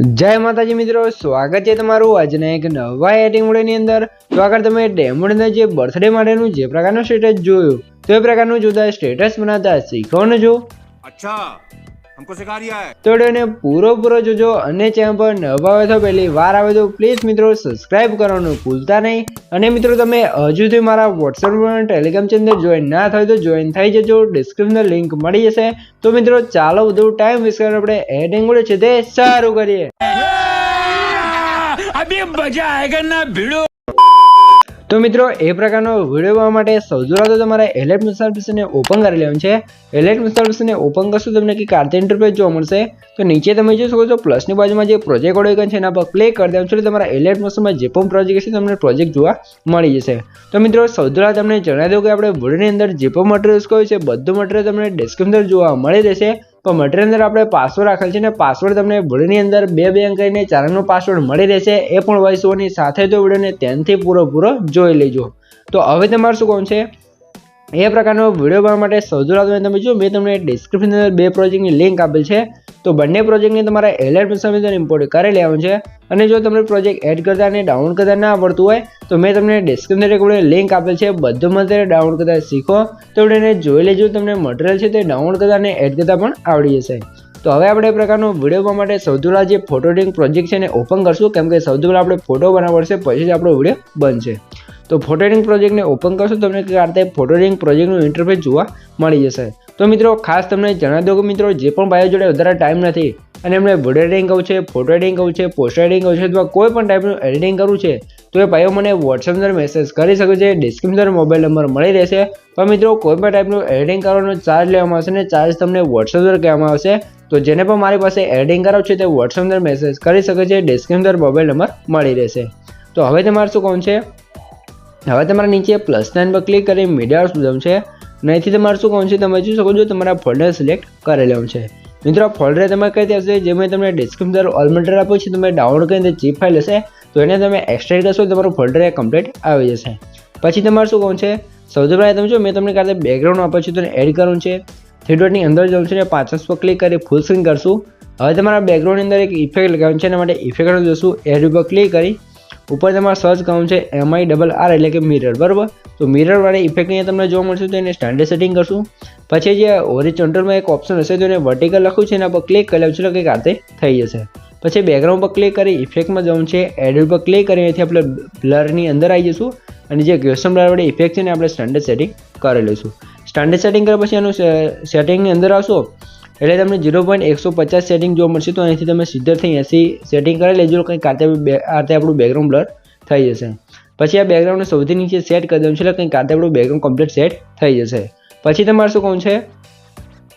જય માતાજી મિત્રો, સ્વાગત છે તમારું આજના એક નવા એટિંગ મોડેની અંદર. તો આગળ તમે ડેમોડના જે બર્થડે માટેનું જે પ્રકારનું સ્ટેટસ જોયું, તો એ પ્રકારનું જુદા સ્ટેટસ બનાવતા શીખો ને જો અચ્છા. हमको सिखा रिया है તો વિડીયોને પૂરો પૂરો જોજો અને ચેનલ પર નવા હોય તો પહેલી વાર આવે તો પ્લીઝ મિત્રો સબસ્ક્રાઇબ કરવાનું ભૂલતા નહીં અને મિત્રો તમે હજુ સુધી મારા વોટ્સઅપ અને ટેલિગ્રામ ચેનલ જોઈન ના થાય તો જોઈન થઈ જજો ડિસ્ક્રિપ્શન લિંક મળી જશે તો મિત્રો ચાલો બધું ટાઈમ વેસ્ટ કરીને આપણે એડિંગ મોડે છે તે સારું કરીએ તો મિત્રો, એ પ્રકારનો વીડિયો જોવા માટે સૌથી પહેલાં તો તમારે એલેટ સર્વિસને ઓપન કરી લેવાનું છે. એલેટ સર્વિસને ઓપન કરશો તમને કે કાર્તિક ઇન્ટરફેસ જોવા મળશે. તો નીચે તમે જોઈ શકો છો પ્લસની બાજુમાં જે પ્રોજેક્ટ ઓળખ છે એના પર ક્લિક કરી દેવાનું છે તમારા એલેટ મોસમમાં જે પણ પ્રોજેક્ટ છે તમને પ્રોજેક્ટ જોવા મળી જશે. તો મિત્રો, સૌથી પહેલાં તમને જણાવી દઉં કે આપણે વિડીયોની અંદર જે પણ મટીરિયલ્સ કહ્યું છે, બધું મટીરિયલ તમને ડિસ્ક્રિપ્શન જોવા મળી રહેશે. તો મટીરિયલ અંદર આપણે પાસવર્ડ રાખેલ છે ને પાસવર્ડ તમને વિડીયોની અંદર બે બે અંક કરીને ચાર પાસવર્ડ મળી રહેશે. એ પણ વોઇસ ઓવરની સાથે જો વિડીયોને ત્યાંથી પૂરો પૂરો જોઈ લેજો. તો હવે તમારે શું કહું છે? એ પ્રકારનો વીડિયો બનાવવા માટે સૌથી તમે જો, મેં તમને ડિસ્ક્રિપ્શન અંદર બે પ્રોજેક્ટની લિંક આપેલ છે. તો બંને પ્રોજેક્ટની તમારા એલર્ટ સમિતિ ઇમ્પોર્ટ કરી લેવાનું છે. અને જો તમને પ્રોજેક્ટ એડ કરતા અને ડાઉનલોડ કરતા ના આવડતું હોય, તો મેં તમને ડિસ્ક્રિપ્શન એક લિંક આપેલ છે. બધું મટીરિયલ ડાઉનલોડ કરતા શીખો. તો એને જોઈ લેજો, તમને મટીરિયલ છે તે ડાઉનલોડ કરતા અને એડ કરતા પણ આવડી જશે. તો હવે આપણે એ પ્રકારનો વીડિયો બનાવવા માટે સૌથી પહેલાં જે ફોટો એડિટિંગ પ્રોજેક્ટ છે એને ઓપન કરશું. કેમ કે સૌથી પહેલાં આપણે ફોટો બનાવવા પડશે, પછી જ આપણો વીડિયો બનશે. તો ફોટોરિંગ પ્રોજેક્ટને ઓપન કરશો તમને કંઈક આ રીતે ફોટો પ્રોજેક્ટનું ઇન્ટરફેસ જોવા મળી જશે. તો મિત્રો, ખાસ તમને જણાવી દો કે મિત્રો, જે પણ ભાઈઓ જોડે વધારે ટાઈમ નથી અને એમણે વીડિયો એડિટિંગ કરવું છે ફોટો એડિટિંગ કરવું છે પોસ્ટ એડિટિંગ કરવું છે અથવા કોઈ પણ ટાઈપનું એડિટિંગ કરવું છે, તો એ ભાઈઓ મને વોટ્સએપ અંદર મેસેજ કરી શકે છે. ડિસ્ક્રિપ્શન મોબાઈલ નંબર મળી રહેશે. તો મિત્રો, કોઈ પણ ટાઈપનું એડિટિંગ કરવાનો ચાર્જ લેવામાં આવશે ને ચાર્જ તમને વોટ્સએપ અંદર કહેવામાં આવશે. તો જેને પણ મારી પાસે એડિટિંગ કરાવ છે તે વોટ્સએપ અંદર મેસેજ કરી શકે છે. ડિસ્ક્રિપ્શન મોબાઈલ નંબર મળી રહેશે. તો હવે તમારે શું કહું છે? હવે તમારે નીચે પ્લસ નાઇન પર ક્લિક કરી મીડિયા સુધમ છે. અને અહીંથી તમારે શું કહું છે, તમે જોઈ શકો છો, તમારા ફોલ્ડર સિલેક્ટ કરેલો છે. મિત્રો, આ ફોલ્ડર તમે કઈ હશે જે મેં તમને ડિસ્ક્રિપ્શન ઓલ મટીરિયલ આપ્યું છે, તમે ડાઉનલોડ કરીને ચીપ ફાઇલ હશે, તો એને તમે એક્સટ્રેક્ટ કરશો તમારું ફોલ્ડર કમ્પ્લીટ આવી જશે. પછી તમારે શું કહું છે, સૌથી પહેલાં તમે જો, મેં તમને કાલે બેકગ્રાઉન્ડ આપ્યું છે, તો એડ કરવું છે. થ્રી ડોટની અંદર જવું છે, અને પાંચસ પર ક્લિક કરી ફૂલ સ્ક્રીન કરશું. હવે તમારા બેકગ્રાઉન્ડની અંદર એક ઇફેક્ટ લગાવવાનું છે, એના માટે ઇફેક્ટ જશું એડ ઉપર ક્લિક કરી ઉપર તમારે સર્ચ કરવાનું છે એમઆઈ ડબલ આર એટલે કે મિરર બરાબર? તો મિરરવાળી ઇફેક્ટ અહીંયા તમને જોવા મળશે, તો એને સ્ટાન્ડર્ડ સેટિંગ કરશું. પછી જે ઓરિજન્ટલમાં એક ઓપ્શન હશે, તો એને વર્ટિકલ લખું છે, એના પર ક્લિક કરી લેવું છે કંઈક આતે થઈ જશે. પછી બેકગ્રાઉન્ડ પર ક્લિક કરી ઇફેક્ટમાં જવું છે એડિટ પર ક્લિક કરી, અહીંથી આપણે બ્લરની અંદર આવી જઈશું. અને જે ક્વેશ્ચન બ્લરવાળી ઇફેક્ટ છે ને, આપણે સ્ટાન્ડર્ડ સેટિંગ કરી લઈશું. સ્ટાન્ડર્ડ સેટિંગ કર્યા પછી એનું સેટિંગની અંદર આવશો. એટલે તમને ઝીરો પોઈન્ટ એકસો પચાસ સેટિંગ જોવા મળશે, તો અહીંથી તમે સીધેથી એસી સેટિંગ કરી લેજો કંઈક આતે આતે આપણું બેકગ્રાઉન્ડ બ્લર થઈ જશે. પછી આ બેકગ્રાઉન્ડને સૌથી નીચે સેટ કરી દઉં છે, એટલે કંઈક આતે આપણું બેકગ્રાઉન્ડ કમ્પ્લીટ સેટ થઈ જશે. પછી તમારે શું કહું છે?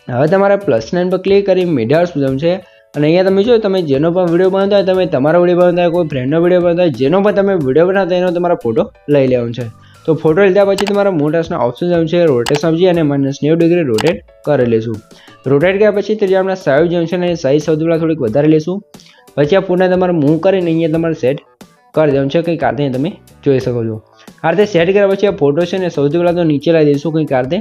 હવે તમારે પ્લસ નાઇન પર ક્લિક કરી મીડિયા સુધમ છે. અને અહીંયા તમે જો, તમે જેનો પણ વીડિયો બનાવતા હોય, તમે તમારો વીડિયો બનાવતા હોય, કોઈ ફ્રેન્ડનો વીડિયો બનાવતા હોય, જેનો પણ તમે વીડિયો બનાવતા એનો તમારો ફોટો લઈ લેવાનો છે. તો ફોટો લીધા પછી તમારા મોટાસના ઓપ્શન જવું છે રોટેશન આવશે અને માઇનસ નેવું ડિગ્રી રોટેટ કરી લેશું. રોટેટ કર્યા પછી ત્રીજા આપણે સાઈઝ જવું છે અને સાઈઝ સૌથી પહેલાં થોડીક વધારે લેશું. પછી આ પૂર્ણ તમારે મૂવ કરીને અહીંયા તમારે સેટ કરી દેવાનું છે, કંઈક આરતે તમે જોઈ શકો છો. આ રીતે સેટ કર્યા પછી આ ફોટો છે ને સૌથી પહેલાં તો નીચે લાવી દઈશું કંઈક આરતે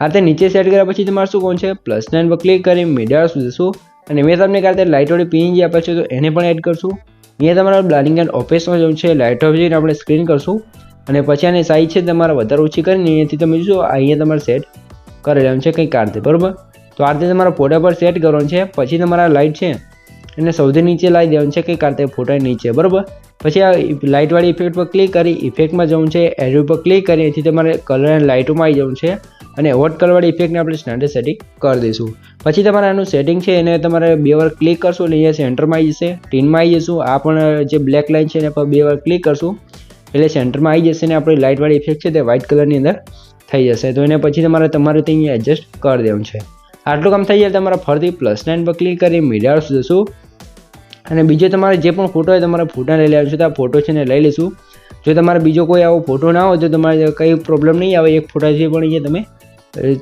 આ રીતે નીચે સેટ કર્યા પછી તમારે શું કોણ છે પ્લસ નાઇન પર ક્લિક કરી મીડિયા જશું. અને મેં તમને કાલે લાઇટવાળી પીન જે આપે છે તો એને પણ એડ કરશું. અહીંયા તમારા બ્લાડિંગ એન્ડ ઓફિસમાં જવું છે લાઇટ ઓફ જઈને આપણે સ્ક્રીન કરશું. અને પછી આની સાઈઝ છે તમારે વધારે ઓછી કરીને અહીંયાથી તમે જોશો અહીંયા તમારે સેટ કરી લેવાનું છે કંઈક આરતે બરાબર? તો આરતે તમારા ફોટા પર સેટ કરવાનું છે, પછી તમારા લાઇટ છે એને સૌથી નીચે લાવી દેવાનું છે, કંઈક આરતે ફોટા નીચે, બરાબર? પછી આ લાઇટવાળી ઇફેક્ટ પર ક્લિક કરી ઇફેક્ટમાં જવું છે એડિટ પર ક્લિક કરી એથી તમારે કલર એન્ડ લાઇટોમાં આવી જવું છે, અને વોટ કલરવાળી ઇફેક્ટને આપણે સ્ટાન્ડર્ડ સેટિંગ કરી દઈશું. પછી તમારે આનું સેટિંગ છે, એને તમારે બે વાર ક્લિક કરશો એટલે અહીંયા સેન્ટરમાં આવી જશે ટીનમાં આવી જશું, આ પણ જે બ્લેક લાઇન છે, એના પર બે વાર ક્લિક કરશું. એટલે સેન્ટરમાં આવી જશે ને આપણી લાઇટવાળી ઇફેક્ટ છે તે વ્હાઇટ કલરની અંદર થઈ જશે. તો એને પછી તમારે તમારે તે અહીંયા એડજસ્ટ કરી દેવું છે. આટલું કામ થઈ જાય તમારે ફરીથી પ્લસ નાઇન પર ક્લિક કરી મીડિયા જશું. અને બીજો તમારે જે પણ ફોટો હોય તમારે ફોટા લઈ લેવાનો છે. તો આ ફોટો છે ને લઈ લઈશું જો તમારે બીજો કોઈ આવો ફોટો ના હોય તો તમારે કંઈ પ્રોબ્લેમ નહીં આવે. એક ફોટાથી પણ અહીંયા તમે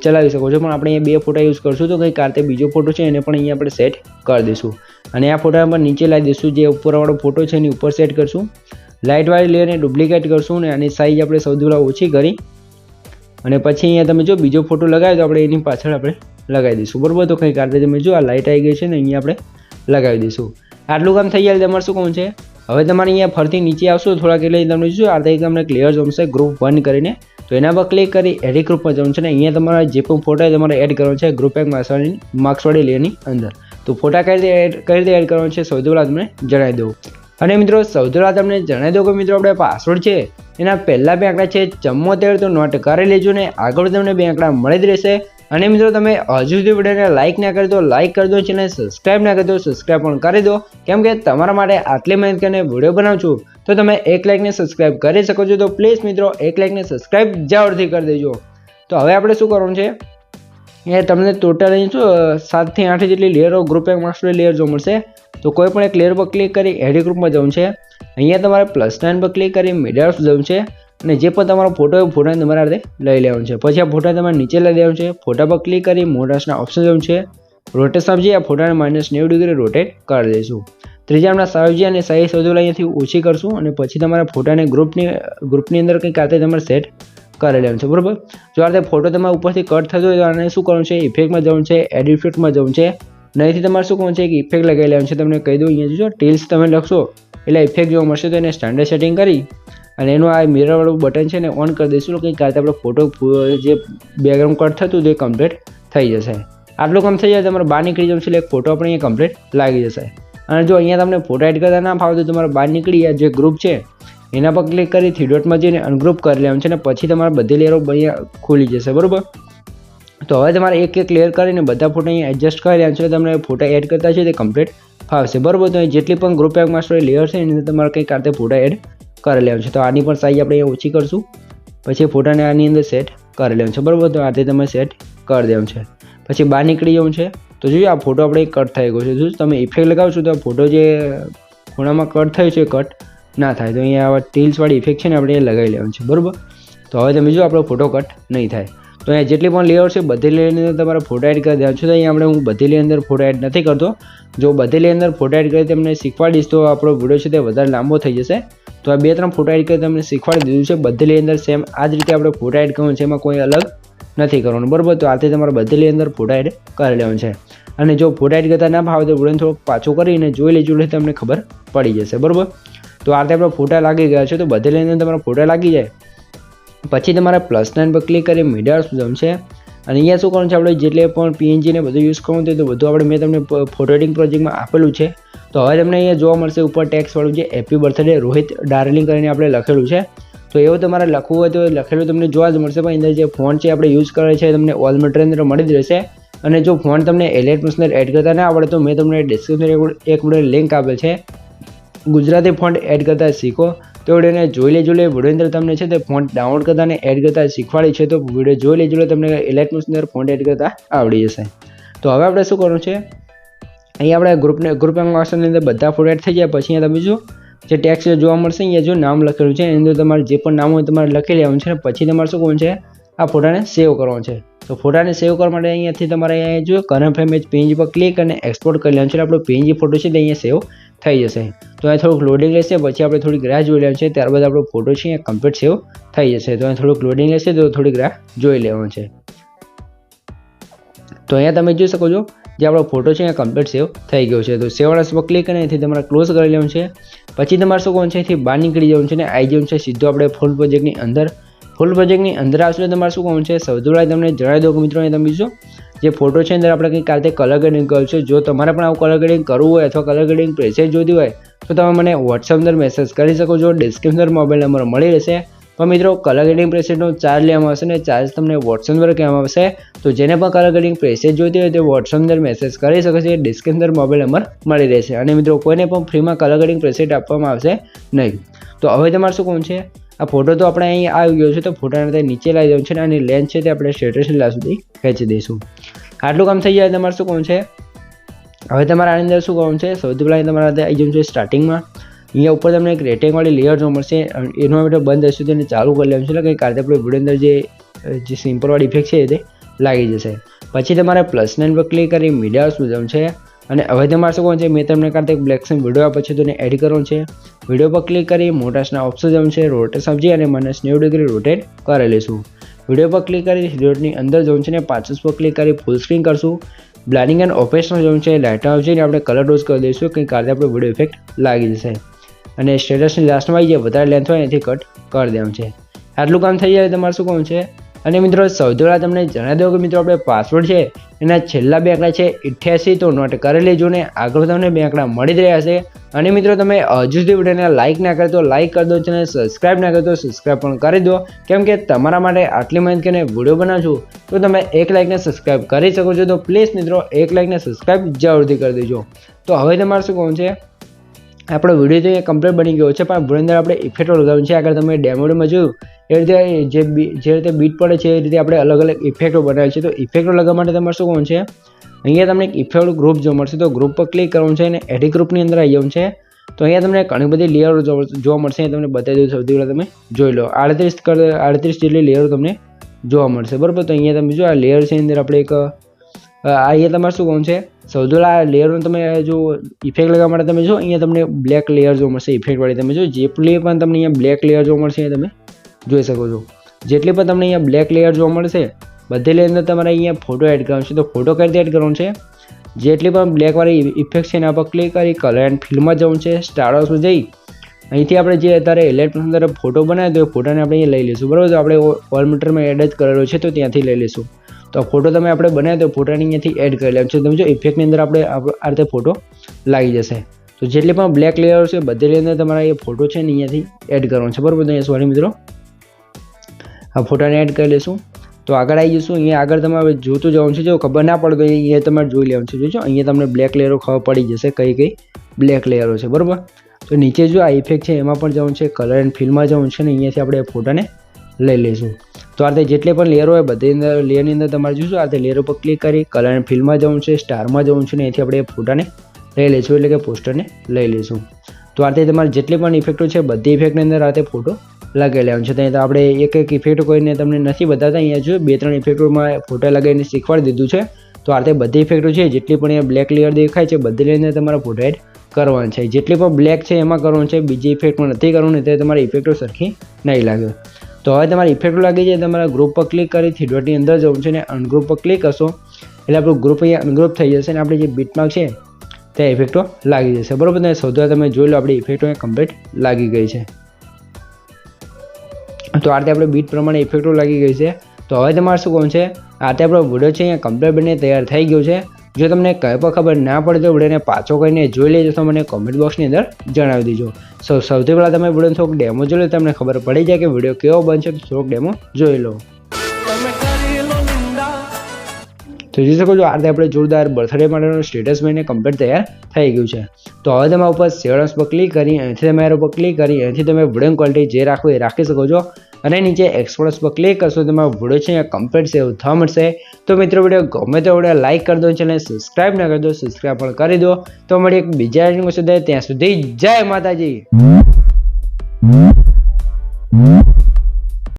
ચલાવી શકો છો. પણ આપણે અહીંયા બે ફોટા યુઝ કરશું તો કંઈ કારતે બીજો ફોટો છે એને પણ અહીંયા આપણે સેટ કરી દઈશું અને આ ફોટા પર નીચે લાવી દઈશું જે ઉપરવાળો ફોટો છે એની ઉપર સેટ કરશું. લાઇટવાળી લેયરને ડુપ્લિકેટ કરશું ને આની સાઇઝ આપણે સૌથી પહેલાં ઓછી કરી. અને પછી અહીંયા તમે જો બીજો ફોટો લગાવ્યો તો આપણે એની પાછળ આપણે લગાવી દઈશું. બરાબર? તો કંઈ કારતે તમે જો આ લાઇટ આવી ગઈ છે ને અહીંયા આપણે લગાવી દઈશું. આટલું કામ થઈ જાય તમારે શું કહું છે? હવે તમારે અહીંયા ફરતી નીચે આવશો, થોડાક એટલે તમને જો આ રીતે તમને ક્લિયર જમશે ગ્રુપ વન કરીને. તો એના પર ક્લિક કરી એડિટ ગ્રુપમાં જવું છે ને અહીંયા તમારા જે પણ ફોટા તમારે એડ કરવાનો છે ગ્રુપ એક માર્ક્સવાળી માર્ક્સવાળી લેની અંદર. તો ફોટા કઈ રીતે એડ કઈ રીતે એડ કરવાનો છે? સૌથી પહેલાં તમને જણાવી દઉં. અને મિત્રો, સૌથી પહેલાં તમને જણાવી દઉં કે મિત્રો, આપણે પાસવર્ડ છે, એના પહેલાં બે આંકડા છે ચમોતેર તો નોટ કરી લેજો ને આગળ તમને બે આંકડા મળી જ રહેશે. અને મિત્રો, તમે હજુ સુધી વિડીયોને લાઇક ના કરી દો લાઇક કરી દો ચેનલ સબસ્ક્રાઇબ ના કરી દો સબસ્ક્રાઇબ પણ કરી દો. કેમ કે તમારા માટે આટલી મહેનત કરીને વીડિયો બનાવું છું, તો તમે એક લાઇકને સબસ્ક્રાઇબ કરી શકો છો. તો પ્લીઝ મિત્રો, એક લાઇકને સબસ્ક્રાઇબ જરૂરથી કરી દેજો. તો હવે આપણે શું કરવાનું છે? એ તમને ટોટલ અહીં શું સાતથી આઠ જેટલી લેયરો ગ્રુપ એક માસ્ટર લેયર જોવા મળશે, તો કોઈ પણ એક લેયર પર ક્લિક કરી એડી ગ્રુપમાં જવું છે. અહીંયા તમારે પ્લસ નાઇન પર ક્લિક કરી મીડિયા જવું છે અને જે પણ તમારો ફોટો ફોટાને તમારે રીતે લઈ લેવાનો છે. પછી આ ફોટા તમારે નીચે લઈ લેવાનું છે. ફોટા પર ક્લિક કરી મોટાસના ઓપ્શન જવું છે. રોટેશન આપજી આ ફોટાને માઇનસ નેવું ડિગ્રી રોટેટ કરી દઈશું. ત્રીજા આપણા સાવજી અને સાઈઝ સૌથી અહીંયાથી ઓછી કરશું અને પછી તમારા ફોટાને ગ્રુપની ગ્રુપની અંદર કંઈક આતે તમારે સેટ કરી લેવાનું છે, બરાબર? જો આ રીતે ફોટો તમારા ઉપરથી કટ થતો હોય તો આને શું કરવાનું છે? ઇફેક્ટમાં જવાનું છે એડિટ ઇફેક્ટમાં જવું છે. નહીંથી તમારે શું કરવાનું છે એક ઇફેક્ટ લગાવી લેવાનું છે, તમને કહી દઉં અહીંયા જો ટીલ્સ તમે લખશો, એટલે ઇફેક્ટ જોવા મળશે તો એને સ્ટાન્ડર્ડ સેટિંગ કરી અને એનું આ મિરરવાળું બટન છે ને ઓન કરી દઈશું કંઈક કંઈક આપણો ફોટો જે બેકગ્રાઉન્ડ કટ થતું તે કમ્પ્લીટ થઈ જશે. આટલું કામ થઈ જાય તમારે બહાર નીકળી જશે એટલે ફોટો આપણે અહીંયા કમ્પ્લીટ લાગી જશે. અને જો અહીંયા તમને ફોટો એડ કરતા ના ફાવે તો તમારે બહાર નીકળી જે ગ્રુપ છે એના પર ક્લિક કરી થ્રી ડોટમાં જઈને અનગ્રુપ કરી લેવાનું છે અને પછી તમારે બધી લેયરો અહીંયા ખુલી જશે, બરાબર? તો હવે તમારે એક એક લેયર કરીને બધા ફોટો અહીંયા એડજસ્ટ કરી લેવાનું છે. તમને ફોટા એડ કરતા છે તે કમ્પ્લીટ ફાવશે, બરાબર? તો જેટલી પણ ગ્રુપ એક માસ્ટર લેયર છે એની તમારે કંઈક આતે ફોટા એડ કરી લેવાનું છે. તો આની પણ સાઈઝ આપણે ઓછી કરશું. પછી ફોટાને આની અંદર સેટ કરી લેવાનું છે, બરાબર? તો આથી તમે સેટ કરી દેવાનું છે. પછી બહાર નીકળી જવું છે. તો જોઈએ આ ફોટો આપણે કટ થઈ ગયો છે. જો તમે ઇફેક્ટ લગાવશો તો ફોટો જે ખૂણામાં કટ થયો છે કટ ના થાય. તો અહીંયા આવા ટીલ્સવાળી ઇફેક્ટ છે ને આપણે લગાવી લેવાનું છે. બરાબર? તો હવે તમે જો આપણો ફોટો કટ નહીં થાય. તો અહીંયા જેટલી પણ લેયર છે બધી લેયરની અંદર તમારે ફોટો એડ કરી દેવાનું છે. તો અહીંયા આપણે હું બધી લેયર અંદર ફોટો એડ નથી કરતો. જો બધી લેયર અંદર ફોટો એડ કરી તમને શીખવાડીશ તો આપણો વીડિયો છે તે વધારે લાંબો થઈ જશે. તો આ બે ત્રણ ફોટો એડ કરી તમને શીખવાડી દીધું છે. બધી લેયર અંદર સેમ આ જ રીતે આપણે ફોટો એડ કરવાનું છે. એમાં કોઈ અલગ નથી કરવાનું. બરાબર? તો આથી તમારે બધી લેયર અંદર ફોટો એડ કરી લેવાનું છે. અને જો ફોટો એડ કરતા ના ભાવે તો વીડિયો થોડોક પાછો કરીને જોઈ લેજો એટલે તમને ખબર પડી જશે. બરાબર? તો આ રીતે આપણો ફોટા લાગી ગયા છે, તો બધી લઈને તમારો ફોટા લાગી જાય. પછી તમારે પ્લસ નાઇન પર ક્લિક કરી મીડિયા જમશે. અને અહીંયા શું કરવાનું છે, આપણે જેટલે પણ પીએનજી ને બધું યુઝ કરવું તો બધું આપણે મેં તમને ફોટો એડિટિંગ પ્રોજેક્ટમાં આપેલું છે. તો હવે તમને અહીંયા જોવા મળશે ઉપર ટેક્સવાળું જે હેપી બર્થડે રોહિત ડાર્લિંગ કરીને આપણે લખેલું છે. તો એવું તમારે લખવું હોય તો લખેલું તમને જોવા જ મળશે, પણ અંદર જે ફોન છે આપણે યુઝ કરે છે તમને ઓલ મટીરિયલ મળી જ રહેશે. અને જો ફોન તમને એલેટ પર્સનલ એડ કરતા ના આવડે તો મેં તમને ડિસ્ક્રિપ્શન એક મિનિટ લિંક આપેલ છે. ગુજરાતી ફોન્ટ એડ કરતા શીખો. તો વિડીયોને જોઈ લેજો લે. વીડિયો તમને છે તે ફોન્ટ ડાઉનલોડ કરતા અને એડ કરતા શીખવાડી છે. તો વીડિયો જોઈ લેજો લે. તમને ઇલેક્ટ્રોનિક્સ અંદર ફોન્ટ એડ કરતા આવડી જશે. તો હવે આપણે શું કરવાનું છે? અહીંયા આપણે ગ્રુપને ગ્રુપ વાસણની અંદર બધા ફોટો એડ થઈ જાય પછી અહીંયા તમે જો જે ટેક્સ જોવા મળશે. અહીંયા જો નામ લખેલું છે. એની અંદર તમારે જે પણ નામ હોય તમારે લખી લેવાનું છે. પછી તમારે શું કરવાનું છે? આ ફોટાને સેવ કરવાનો છે. તો ફોટાને સેવ કરવા માટે અહીંયાથી તમારે અહીંયા જો કરંટ ઇમેજ પેજ પર ક્લિક અને એક્સપોર્ટ કરી લેવાનું છે. આપણો પેજ ફોટો છે તે અહીંયા સેવ થઈ જશે. તો અહીં થોડુંક લોડિંગ લેશે, પછી આપણે થોડીક રાહ જોઈ લેવાનું છે. ત્યારબાદ આપણો ફોટો છે અહીંયા કમ્પ્લીટ સેવ થઈ જશે. તો અહીં થોડુંક લોડિંગ લેશે, તો થોડીક રાહ જોઈ લેવાનું છે. તો અહીંયા તમે જોઈ શકો છો જે આપણો ફોટો છે અહીંયા કમ્પ્લીટ સેવ થઈ ગયો છે. તો સેવ પર ક્લિક કરીને અહીંથી તમારે ક્લોઝ કરી લેવાનું છે. પછી તમારે શું કરવાનું છે અહીંથી બહાર નીકળી જવાનું છે ને આવી જવાનું છે. સીધો આપણે ફૂલ પ્રોજેક્ટની અંદર ફૂલ પ્રોજેક્ટની અંદર આવશે તો તમારે શું કહું છે? સૌથી પહેલાં તમને જણાવી દો મિત્રો અહીં તમે જો જે ફોટો છે અંદર આપણે કંઈક કારતે કલર ગ્રેડિંગ કર્યું જો તમારે પણ આવું કલર ગ્રેડિંગ કરવું હોય અથવા કલર ગ્રેડિંગ પ્રેસેજ જોતી હોય, તો તમે મને વોટ્સઅપ અંદર મેસેજ કરી શકો છો. ડિસ્ક્રિપ્શન મોબાઈલ નંબર મળી રહેશે. પણ મિત્રો કલર ગ્રેડિંગ પ્રેસેજનો ચાર્જ લેવામાં આવશે ને ચાર્જ તમને વોટ્સઅપ પર કહેવામાં આવશે. તો જેને પણ કલર ગ્રેડિંગ પ્રેસેજ જોઈતી હોય તે વોટ્સઅપ અંદર મેસેજ કરી શકે છે. ડિસ્ક્રિપ્શન મોબાઈલ નંબર મળી રહેશે. અને મિત્રો, કોઈને પણ ફ્રીમાં કલર ગ્રેડિંગ પ્રેસેજ આપવામાં આવશે નહીં. તો હવે તમારે શું કહું છે? આ ફોટો તો આપણે અહીં આવી ગયો છે, તો ફોટાને તે નીચે લાવી દેવું છે અને આની છે તે આપણે સ્ટેટસ સુધી ખેંચી દઈશું. આટલું કામ થઈ જાય તમારે શું કહું છે? હવે તમારે આની અંદર શું કહું છે? સૌથી પહેલાં તમારા આવી જવું છે સ્ટાર્ટિંગમાં અહીંયા ઉપર તમને એક રેટિંગવાળી લેયર જોવા મળશે. માટે બંધ હશે તેને ચાલુ કરી લેવું છે, એટલે કંઈ કારણે આપણે વીડિયો અંદર જે જે સિમ્પલવાળી ઇફેક્ટ છે તે લાગી જશે. પછી તમારે પ્લસ નાઇન પર ક્લિક કરી મીડિયા શું જવું છે. અને હવે તમારે શું કરવાનું છે, મેં તમને કાંતે એક બ્લેક સ્ક્રીન વીડિયો આપે છે તેને એડ કરવાનું છે. વીડિયો પર ક્લિક કરી મોટાસના ઓપ્શન જવાનું છે રોટેટ સમજી અને માઇનસ નેવું ડિગ્રી રોટેટ કરી લઈશું. વીડિયો પર ક્લિક કરી વિડીયોની અંદર જવું છે ને પાછળ પર ક્લિક કરી ફૂલ સ્ક્રીન કરશું. બ્લાઇન્ડિંગ એન્ડ ઓપરેશનલ જવું છે લાઇટ આવશે ને આપણે કલર ડોઝ કરી દઈશું કંઈ કારણે આપણે વીડિયો ઇફેક્ટ લાગી જશે. અને સ્ટેટસની લાસ્ટમાં આવી જાય, વધારે લેન્થ હોય એથી કટ કરી દેવાનું છે. આટલું કામ થઈ જાય તમારે શું કહું છે અને મિત્રો, સૌથી પહેલાં તમને જણાવી દઉં કે મિત્રો, આપણે પાસવર્ડ છે, એના છેલ્લા બે આંકડા છે, ઇઠ્યાસી. તો નોટ કરી લેજો ને, આગળ તમને બે આંકડા મળી જ રહ્યા છે. અને મિત્રો, તમે હજુ સુધી વિડીયોને લાઇક ના કરો તો લાઇક કરી દો અને સબસ્ક્રાઇબ ના કરો તો સબસ્ક્રાઇબ પણ કરી દો. કેમ કે તમારા માટે આટલી મહેનત કરીને વીડિયો બનાવું તો તમે એક લાઇકને સબસ્ક્રાઇબ કરી શકો છો. તો પ્લીઝ મિત્રો, એક લાઇકને સબસ્ક્રાઇબ જરૂરથી કરી દેજો. તો હવે તમારે શું કહું છે? આપણો વીડિયો તો અહીંયા કમ્પ્લીટ બની ગયો છે, પણ ભૂલ અંદર આપણે ઇફેક્ટો લગાવ્યું છે. આગળ તમે ડેમોડમાં જોયું, એ રીતે જે જે રીતે બીટ પડે છે, એ રીતે આપણે અલગ અલગ ઇફેક્ટો બનાવી છે. તો ઇફેક્ટો લગાવવા માટે તમારે શું કરવાનું છે, અહીંયા તમને એક ઇફેક્ટ ગ્રુપ જોવા મળશે. તો ગ્રુપ પર ક્લિક કરવાનું છે અને એડી ગ્રુપની અંદર આવી જવાનું છે. તો અહીંયા તમને ઘણી બધી લેયરો જોવા મળશે એ તમને બતાવી દઉં સૌથી પહેલાં તમે જોઈ લો. આડત્રીસ આડત્રીસ જેટલી લેયરો તમને જોવા મળશે. બરાબર? તો અહીંયા તમે જો આ લેયર છે અંદર આપણે એક આ અહીંયા તમારે શું કહું છે? સૌથી આ લેયરનો તમે જો ઇફેક્ટ લગાવવા માટે તમે જો, અહીંયા તમને બ્લેક લેયર જોવા મળશે ઇફેક્ટવાળી તમે જો, જેટલી પણ તમને અહીંયા બ્લેક લેયર જોવા મળશે તમે જોઈ શકો છો. જેટલી પણ તમને અહીંયા બ્લેક લેયર જોવા મળશે, બધી અંદર તમારે અહીંયા ફોટો એડ કરવાનો છે. તો ફોટો કઈ રીતે એડ કરવાનો છે? જેટલી પણ બ્લેકવાળી ઇફેક્ટ છે એના પર ક્લિક કરી કલર એન્ડ ફિલ્મમાં જવું છે સ્ટાર હાઉસમાં જઈ. અહીંથી આપણે જે અત્યારે ઇલેક્ટ્રોન અંદર ફોટો બનાવ્યો તો એ ફોટોને આપણે અહીંયા લઈ લઈશું. બરાબર આપણે ઓલ એડ જ કરેલો છે તો ત્યાંથી લઈ લઈશું. તો ફોટો તમે આપણે બનાવ્યો તો ફોટાની અહીંયાથી એડ કરી લેવાનું. છે તમે જો ઇફેક્ટની અંદર આપણે આ રીતે ફોટો લાગી જશે. તો જેટલી પણ બ્લેક લેયર છે, બધી અંદર તમારા એ ફોટો છે ને અહીંયાથી એડ કરવાનો છે. બરાબર? તો અહીંયા સોરી મિત્રો. આ ફોટાને એડ કરી લઈશું તો આગળ આવી જઈશું. અહીંયા આગળ તમારે જોતું જવાનું છે. જો ખબર ના પડે તો અહીંયા તમારે જોઈ લેવાનું છે. જોજો અહીંયા તમને બ્લેક લેયરો ખબર પડી જશે, કઈ કઈ બ્લેક લેયરો છે. બરાબર? તો નીચે જો આ ઇફેક્ટ છે, એમાં પણ જવાનું છે કલર એન્ડ ફિલ્મમાં જવાનું છે ને અહીંયાથી આપણે ફોટાને લઈ લઈશું. તો આ રીતે જેટલી પણ લેયરો હોય, બધી અંદર લેયરની અંદર તમારે જોઈશું આ રીતે લેયરો પર ક્લિક કરી કલર ફિલ્મમાં જવાનું છે સ્ટારમાં જવું છે ને અહીંથી આપણે ફોટાને લઈ લઈશું, એટલે કે પોસ્ટરને લઈ લઈશું. તો આ રીતે તમારે જેટલી પણ ઇફેક્ટો છે, બધી ઇફેક્ટની અંદર આ ફોટો લગાવી લેવાનું છે. ત્યાં તો આપણે એક એક ઇફેક્ટ કોઈને તમને નથી બતાવતા, અહીંયા જો બે ત્રણ ઇફેક્ટોમાં ફોટા લગાવીને શીખવાડી દીધું છે, તો આ બધી ઇફેક્ટો છે, જેટલી પણ અહીંયા બ્લેક લેયર દેખાય છે, બધી અંદર તમારા ફોટો એડ કરવાનું છે. જેટલી પણ બ્લેક છે, એમાં કરવાનું છે, બીજી ઇફેક્ટમાં નથી કરવાનું, તે તમારી ઇફેક્ટો સરખી નહીં લાગે. તો હવે તમારે ઇફેક્ટ લાગી જાય તમારા ગ્રુપ પર ક્લિક કરી થ્રી અંદર જવું છે અને અનગ્રુપ પર ક્લિક કરશો એટલે આપણું ગ્રુપ અહીંયા અનગ્રુપ થઈ જશે અને આપણે જે બીટમાર્ક છે તે ઇફેક્ટો લાગી જશે. બરાબર? ને સૌથી તમે જોઈ લો આપણી ઇફેક્ટો કમ્પ્લીટ લાગી ગઈ છે. તો આ રીતે આપણે બીટ પ્રમાણે ઇફેક્ટો લાગી ગઈ છે. તો હવે તમારે શું કહું છે? આ રીતે આપણો વીડિયો છે અહીંયા કમ્પ્લીટ બનીને તૈયાર થઈ ગયો છે. જો તમને કંઈ પણ ખબર ના પડે તો વિડીયોને પાછો કરીને જોઈ લેજો, તો મને કોમેન્ટ બોક્સની અંદર જણાવી દેજો. સો, સૌથી પહેલાં તમે વીડિયો થોડોક ડેમો જોઈ લો, તમને ખબર પડી જાય કે વીડિયો કેવો બનશે થોડોક ડેમો જોઈ લો. તો જોઈ શકો છો, આ રીતે આપણે જોરદાર બર્થડે માટેનું સ્ટેટસ બનીને કમ્પ્લીટ તૈયાર થઈ ગયું છે. તો હવે તમે ઉપર સેવન્સ પર ક્લિક કરી, અહીંથી તમે એરો પર ક્લિક કરી, અહીંથી તમે વીડિયો ક્વોલિટી જે રાખવું એ રાખી શકો છો. અને નીચે એક્સપ્રેસ પર ક્લિક કરશો તમારો વીડિયો છે કમ્પ્લીટ સેવ થવા મળશે. તો મિત્રો વીડિયો ગમે તો વીડિયો લાઇક કરી દો ચેનલ સબસ્ક્રાઇબ ના કરી દો સબસ્ક્રાઇબ પણ કરી દો. તો મળી એક બીજા સુધી, ત્યાં સુધી જય માતાજી.